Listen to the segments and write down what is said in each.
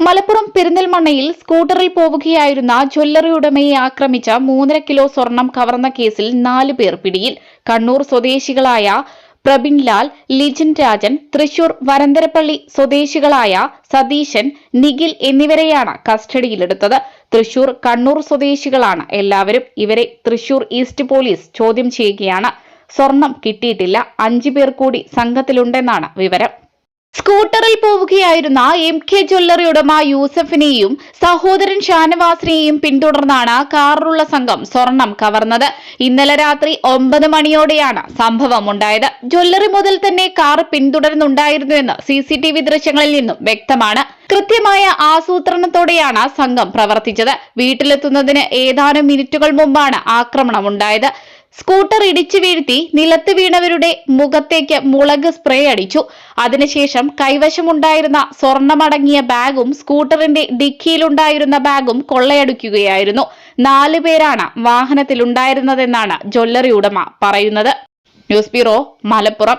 മലപ്പുറം പെരിന്തൽമണ്ണയിൽ സ്കൂട്ടറിൽ പോവുകയായിരുന്ന ജ്വല്ലറി ഉടമയെ ആക്രമിച്ച മൂന്നര കിലോ സ്വർണം കവർന്ന കേസിൽ നാല് പേർ പിടിയിൽ. കണ്ണൂർ സ്വദേശികളായ പ്രബിൻലാൽ ലിജിൻ രാജൻ തൃശൂർ വരന്തരപ്പള്ളി സ്വദേശികളായ സതീശൻ നിഖിൽ എന്നിവരെയാണ് കസ്റ്റഡിയിലെടുത്തത്. തൃശൂർ കണ്ണൂർ സ്വദേശികളാണ് എല്ലാവരും. ഇവരെ തൃശൂർ ഈസ്റ്റ് പോലീസ് ചോദ്യം ചെയ്യുകയാണ്. സ്വർണം കിട്ടിയിട്ടില്ല. അഞ്ചു പേർ കൂടി സംഘത്തിലുണ്ടെന്നാണ് വിവരം. സ്കൂട്ടറിൽ പോവുകയായിരുന്ന എം കെ ജ്വല്ലറി ഉടമ യൂസഫിനെയും സഹോദരൻ ഷാനവാസിനെയും പിന്തുടർന്നാണ് കാറിലുള്ള സംഘം സ്വർണം കവർന്നത്. ഇന്നലെ രാത്രി ഒമ്പത് മണിയോടെയാണ് സംഭവം ഉണ്ടായത്. ജ്വല്ലറി മുതൽ തന്നെ കാർ പിന്തുടരുന്നുണ്ടായിരുന്നുവെന്ന് സി സി ടി വി ദൃശ്യങ്ങളിൽ നിന്നും വ്യക്തമാണ്. കൃത്യമായ ആസൂത്രണത്തോടെയാണ് സംഘം പ്രവർത്തിച്ചത്. വീട്ടിലെത്തുന്നതിന് ഏതാനും മിനിറ്റുകൾ മുമ്പാണ് ആക്രമണം ആക്രമണമുണ്ടായത് സ്കൂട്ടർ ഇടിച്ചു വീഴ്ത്തി നിലത്ത് വീണവരുടെ മുഖത്തേക്ക് മുളക് സ്പ്രേ അടിച്ചു. അതിനുശേഷം കൈവശമുണ്ടായിരുന്ന സ്വർണമടങ്ങിയ ബാഗും സ്കൂട്ടറിന്റെ ഡിക്കിയിലുണ്ടായിരുന്ന ബാഗും കൊള്ളയടിക്കുകയായിരുന്നു. നാലു പേരാണ് വാഹനത്തിലുണ്ടായിരുന്നതെന്നാണ് ജ്വല്ലറി ഉടമ പറയുന്നത്. News bureau Malappuram.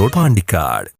Road Pandikkad